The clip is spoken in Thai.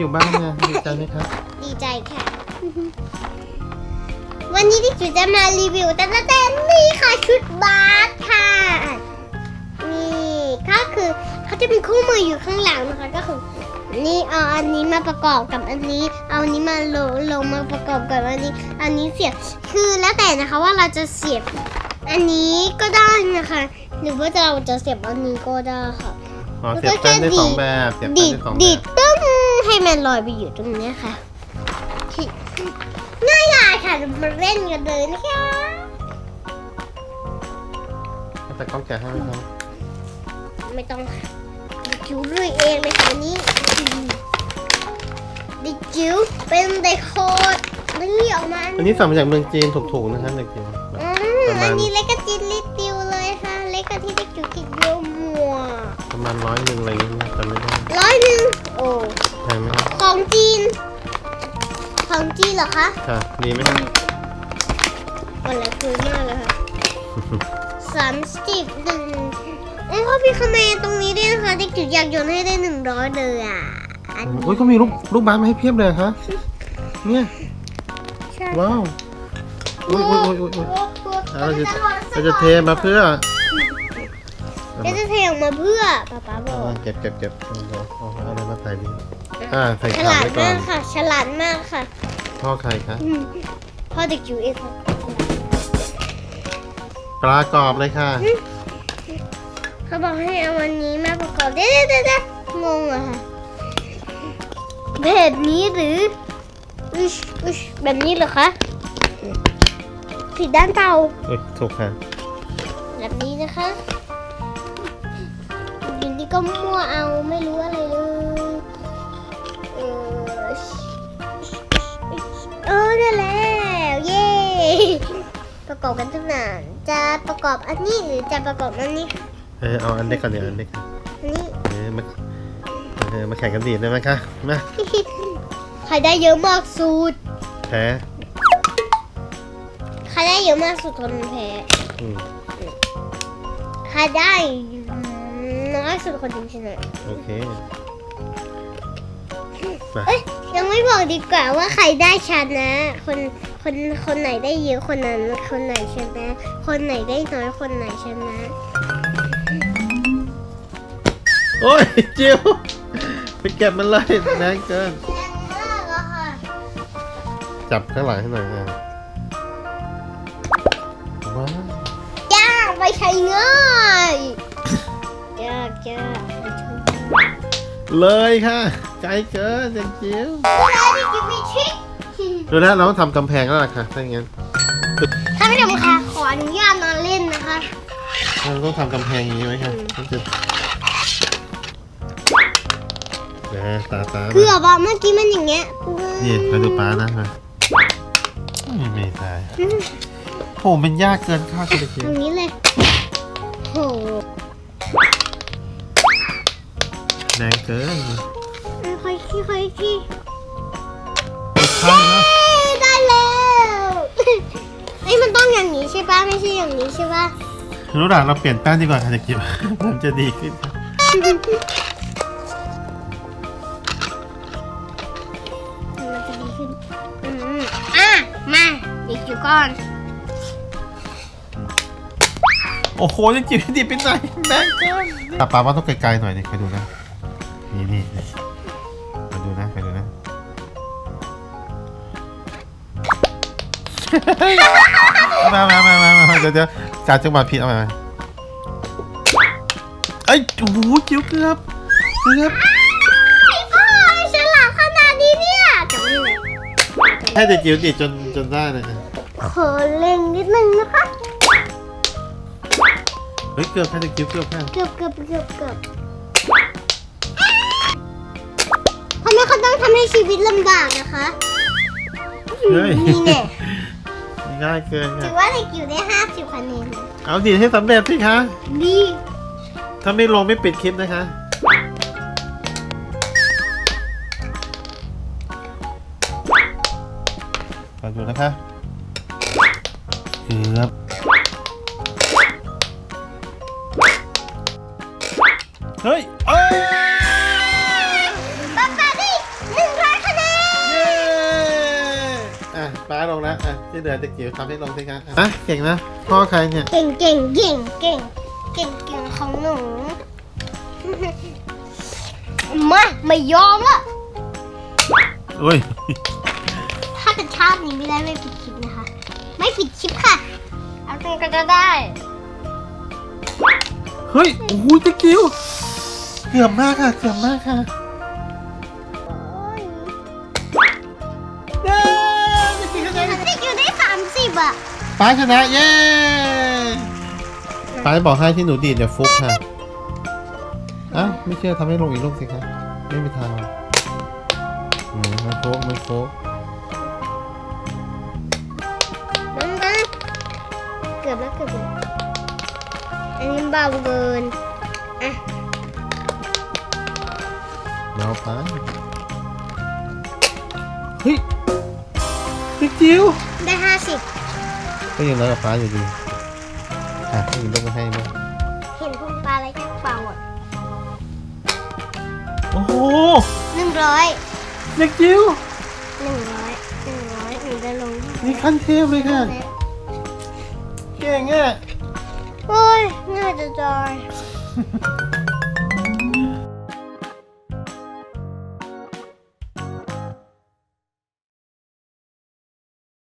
อยู่บ้านเนี่ยดีใจไหมครับ ดีใจค่ะ วันนี้ที่จุจะมารีวิวแต่ละแต่นี่ค่ะชุดบาสค่ะ นี่ก็คือเขาจะมีคู่มืออยู่ข้างหลังนะคะก็คือนี่เอาอันนี้มาประกอบกับอันนี้ เอาอันนี้มาลงลงมาประกอบกับอันนี้ อันนี้เสียบคือแล้วแต่นะคะว่าเราจะเสียบอันนี้ก็ได้นะคะ หรือว่าเราจะเสียบอันนี้ก็ได้ค่ะอ๋อเสียบแป้นได้สองแบบ เสียบแป้นดีดได้สองแบดีดบตึ้งให้ มันลอยไปอยู่ตรงเนี้ยค่ะง่ายง่ายๆค่ะมาเล่นกันเลยนะคะให้แต่กล้องแกะให้ไหมครับไม่ต้องค่ะดิจิ๋วด้วยเองเลยค่ะวันนี้ดิจิ๋วเป็นเด็กโคดนี่ออกมาอันนี้สั่งมาจากเมืองจีนถูกๆนะครับเด็กจิ๋วแบบอืมประมาณอันนี้เล็กกระจินลิดติวเลยค่ะ เล็กกว่าที่ดิจิ๋วกินเยอะมัวประมาณร้อยหนึ่งอะไรอย่างเงี้ยจำไม่ได้ร้อยหนึ่งโอ้ แพงไหมครับของจีน ของจีนเหรอคะค่ะดีไหมครับวันละคืนมากเลยค่ะสามสิบหนึ่งโอ้พ่อพี่คาเมนตรงนี้ด้วยนะคะเด็กจุดอยากโยนให้ได้หนึ่งร้อยเลยอะอันนี้โอ้ยก็มีรูปรูปบ้านมาให้เพียบเลยเหรอคะเนี่ยใช่ว้าวอุ้ยอุ้ยอุ้ยอุ้ยอุ้ยโอ้โหเราจะเราจะเทมาเพื่อเราจะเทออกมาเพื่อป๊าป๊าบออ่ากเก็บเก็บเก็บเอาเอาเอาอะไรมาใส่ดี อ่าใส่ฉขาลาดไว้ก่อมานกค่ะ ฉลาดมากค่ะพ่อใครคะอืมพ่อเด็กจิ๋วเองค่ะปลากรอบเลยค่ะ เขาบอกให้เอาวันนี้มาประกอบเด้เด้เด้งงอะค่ะแบบนี้หรืออุชอุชแบบนี้เหรอคะผิดด้านเตา เอ้ยถูกค่ะแบบนี้นะคะอยู่นี่ก็มั่วเอาไม่รู้อะไร กอบกันตั้งนานจะประกอบอันนี้หรือจะประกอบอันนี้เออเอาอันเล็กก่อนเดี๋ยวอันเล็กก่อนอันนี้เออมาเออมาแข่งกันดีดได้ไหมคะมาใครได้เยอะมากสุดแพ้ใครได้เยอะมากสุดคนนั้นแพ้อืมใครได้น้อยสุดคนนั้นชนะโอเคมาเอ้ยยังไม่บอกดีกว่าว่าใครได้ชนะคน คนคนไหนได้เยอะคนนั้นคนไหนชนะ คนไหนได้น้อยคนไหนชนะ โอ้ยจิ๋วไปเก็บมันเลยแรงเกินแรงมากอะค่ะจับข้างหลังให้หน่อยอะว้าวยากไปใช้ง่ายยากยากไปใช้เลยค่ะไกลเกินเด็กจิ๋วง่ายนี่จะมีทริค ดูนะเราต้องทำกำแพงแล้วล่ะค่ะถ้าอย่างนั้นท่านผู้ชมคะขออนุญาตมาเล่นนะคะเราต้องทำกำแพงอย่างนี้ไหมคะต้องจะนะตาตาเกือบอะเมื่อกี้มันอย่างเงี้ยนี่มาดูป้านะมาไม่ไม่ได้โหมันยากเกินคาดคุณเด็กจิ๋วตรงนี้เลยโหแรงเกินค่อยๆค่อยๆ ที่ข้างนะได้แล้วไอ้ยมันต้องอย่างนี้ใช่ปะไม่ใช่อย่างนี้ใช่ปะรู้หลังเราเปลี่ยนแป้นดีกว่าค่ะเด็กจิ๋วมันจะดีขึ้นค่ะมันจะดีขึ้นอืมอะมาเด็กอยู่ก่อนโอ้โหเด็กจิ๋วดีไปไหนแรงเกินตาป้าว่าต้องไกลๆหน่อยดิคอยดูนะนี่นี่นี่ มามามามามาเดี๋ยวเดี๋ยวจากจังหวัดผิดเอาใหม่เอ้ยโอ้โหจิ๋วเกือบเกือบไอ้พ่อฉลาดขนาดนี้เนี่ยจับไม่เลยให้เด็กจิ๋วดิจนจนได้เลยขอเล่งนิดนึงนะคะเฮ้ยเกือบให้เด็กจิ๋วเกือบแค่เกือบเกือบเกือบเกือบทำไมเขาต้องทำให้ชีวิตลำบากนะคะ เฮ้ย นี่แน่ ง่ายเกินถืค่ะอว่าเด็กอยู่ได้ห้าสิบคะแนนนะเอาดิให้สำเร็จสิคะดีถ้าไม่ลงไม่ปิดคลิปนะคะมาดูนะคะเกือบเฮ้ยเอ้ย ที่เหลือเด็กจิ๋วทำให้ลงสิคะอะเก่งนะ พ่อใครเนี่ย เก่งเก่งเก่งเก่งเก่งเก่งของหนู มา ไม่ยอมละอุ้ย ถ้ากระชากนี้ไม่ได้ไม่ปิดคลิปนะคะ ไม่ปิดคลิปค่ะ เอาตรงก็จะได้ เฮ้ย โอ้โหเด็กจิ๋วเกือบมากค่ะ เกือบมากค่ะ บอะป้าชนะ เย้ป้าบอกให้ที่หนูดีดเนี่ยฟุกค่ะอะไม่เชื่อทำให้ลงอีกลูกสิคะไม่มีทางอืมมันฟุกมันฟุกน้องนะเกือบแล้วเกือบแล้วอันนี้เบาเกินอะเดี๋ยวป้าเฮ้ยเด็กจิ๋วได้ห้าสิบ ก็ยังน้อยกว่าป้าอยู่ดี อะให้อีกลูกมาให้มั้ยเห็นคุณปลาอะไรแค่เปล่าอะโอ้โหหนึ่งร้อยเด็กจิ๋วหนึ่งร้อยหนึ่งร้อยหนูจะลงนี่ขั้นเทพเลยค่ะ เก่งอะ โอ้ยง่ายจะจอย